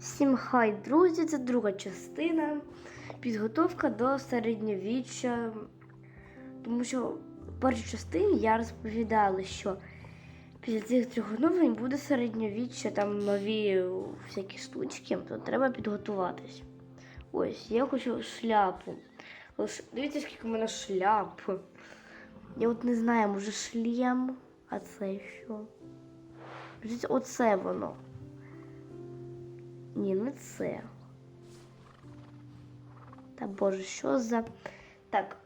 Всім хай, друзі! Це друга частина. Підготовка до середньовіччя. Тому що в першій частині я розповідала, що після цих трьох оновлень буде середньовіччя, там нові всякі штучки, то треба підготуватись. Ось, я хочу шляпу. Дивіться, скільки в мене шляп. Я от не знаю, може шлем, а це що? Оце воно. Ні, не це. Та боже, що за. Так.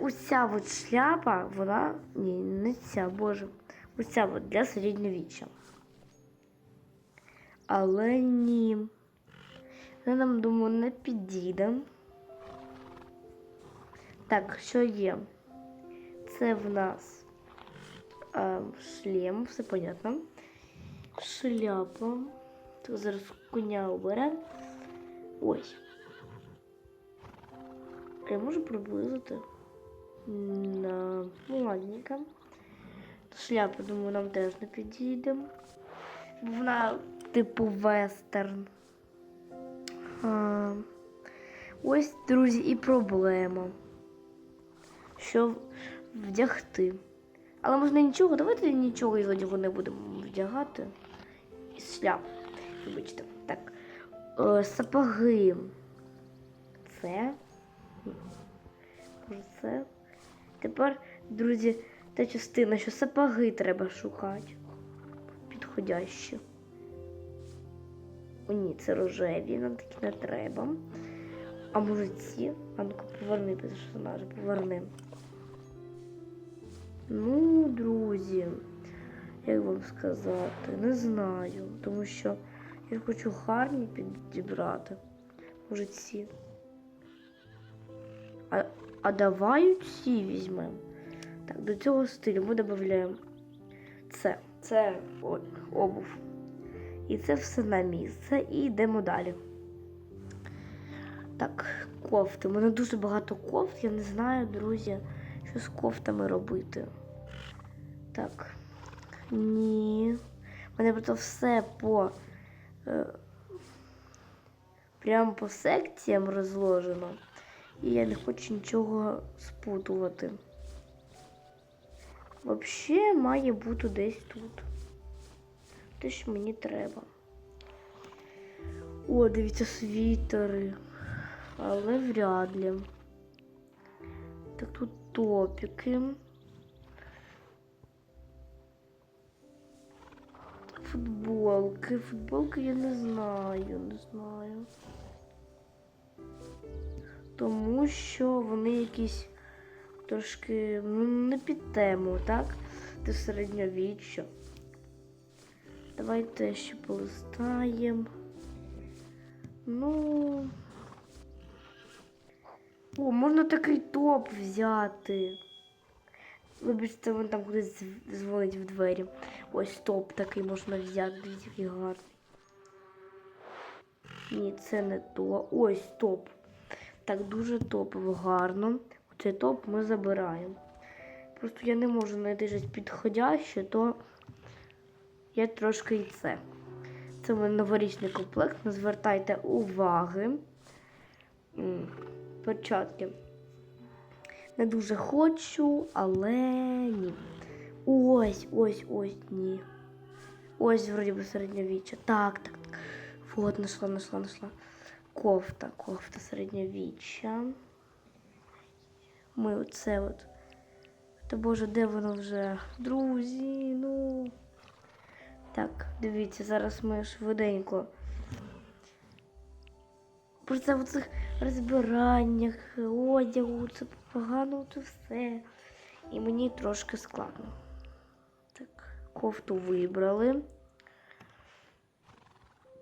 Оця от шляпа, вона. Ні, не ця, боже. Оця от для середньовіччя. Але ні. Вона нам, думаю, не підійде. Так, що є? Це в нас а, шлем, все понятно. Шляпа. Так, зараз коня оберемо. Ось. Я можу приблизити. На... Ну. Шляпа, думаю, нам теж не підійде. Вона типу вестерн. А, ось, друзі, і проблема. Що вдягти. Але можна нічого, давайте нічого із одягу не будемо вдягати. Із шляп. Вибачте. Так. Е, сапоги. Це. Може це. Тепер, друзі, та частина, що сапоги треба шукати. Підходящі. О, ні, це рожеві, нам такі не треба. А може ці? А ну-ка поверни персонажа, поверни. Ну, друзі, як вам сказати, не знаю, тому що я хочу гарні підібрати. Може ці. А, а давай ці візьмемо. Так, до цього стилю ми додаємо це. Це обув. І це все на місце. І йдемо далі. Так, кофти. У мене дуже багато кофт, я не знаю, друзі, що з кофтами робити. Так. Ні. У мене просто все по. Е, прямо по секціям розложено. І я не хочу нічого спутувати. Взагалі має бути десь тут. Те, що мені треба. О, дивіться, світери. Але вряд ли. Так тут топіки. Футболки. Футболки я не знаю, не знаю. Тому що вони якісь трошки ну, не під тему, так? До середньовіччя. Давайте ще полистаємо. Ну. О, можна такий топ взяти. Вибачте, він там кудись дзвонить в двері. Ось топ такий можна взяти, дивіться, який гарний. Ні, це не то. Ось топ. Так, дуже топово, гарно. Оцей топ ми забираємо. Просто я не можу знайти щось підходяще, то я трошки і це. Це в мене новорічний комплект, не звертайте уваги. Перчатки. Не дуже хочу, але ні. Ось, ось, ось, ні. Ось, вроді би, середньовіччя. Так, так, так. Вот, нашла, нашла, нашла. Кофта, кофта середньовіччя. Ми оце от. Та боже, де воно вже? Друзі, ну. Так, дивіться, зараз ми швиденько. Про це в цих розбираннях, одягу, це погано це все. І мені трошки складно. Так, кофту вибрали.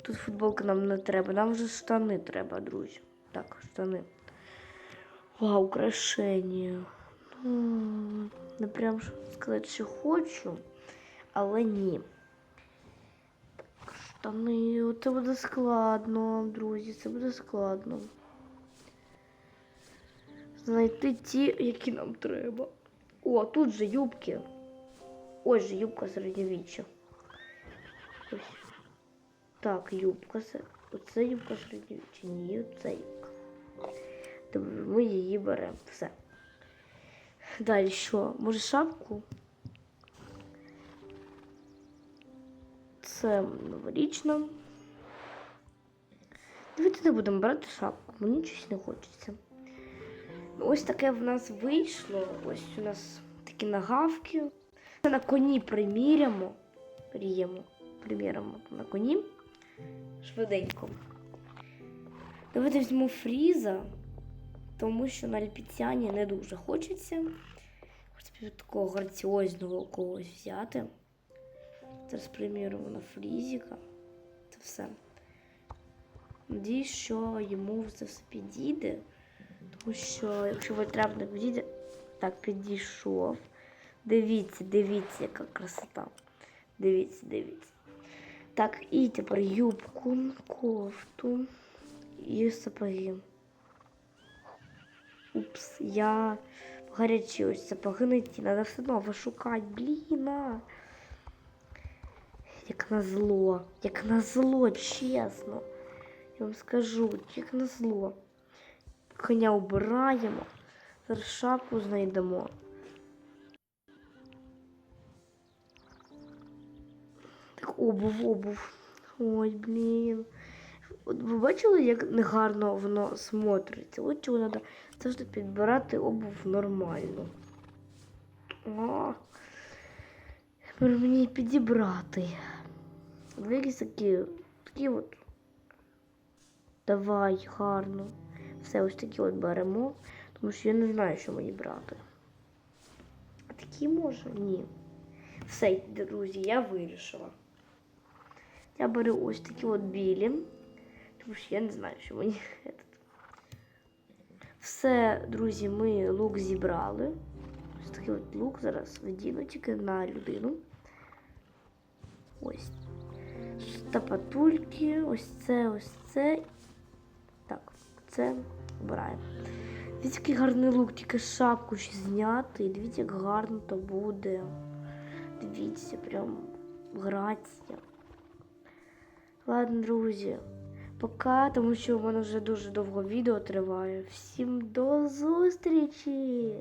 Тут футболка нам не треба, нам вже штани треба, друзі. Так, штани. Вау, украшення. Ну, не прям сказати, що хочу, але ні. Штани, це буде складно, друзі, це буде складно. Знайти ті, які нам треба. О, тут же юбки. Ось же юбка середньовіччя. Так, юбка. Оце юбка середньовіччя. Ні, оце юбка. Добре, ми її беремо. Все. Далі що? Може шапку? Це новорічна. Давайте не будемо брати шапку, мені щось не хочеться. Ось таке в нас вийшло. Ось у нас такі нагавки. На коні примірямо. Пріємо. Примірямо на коні. Швиденько. Давайте візьмемо фріза, тому що на ліпіціані не дуже хочеться. Хочеться такого граціозного когось взяти. Зараз приміримо на фрізіка. Це все. Надіюсь, що йому це все підійде. Тому що, якщо вольтрап не підійде, так підійшов. Дивіться, дивіться, яка красота. Дивіться, дивіться. Так, і тепер юбку, кофту і сапоги. Упс, я гарячі ось сапоги ті. Треба все одно вишукати. Блін. Як на зло, як на зло, чесно. Я вам скажу, як на зло. Коня обираємо, зараз шапку знайдемо. Так, обув, обув. Ой, блін. От ви бачили, як негарно воно смотриться? От чого треба завжди підбирати обув нормально. О, тепер мені підібрати. Якісь такі, такі от. Давай, гарно. Все ось такі от беремо, тому що я не знаю, що мені брати. А такі може? Ні. Все, друзі, я вирішила. Я беру ось такі от білі, тому що я не знаю, що мені. Все, друзі, ми лук зібрали. Такий от лук зараз видіну тільки на людину. Ось. Тапатульки, ось це, ось це. Так, це обираємо. Дивіться, який гарний лук, тільки шапку ще зняти. І дивіться, як гарно то буде. Дивіться, прям грація. Ладно, друзі, пока, тому що в мене вже дуже довго відео триває. Всім до зустрічі!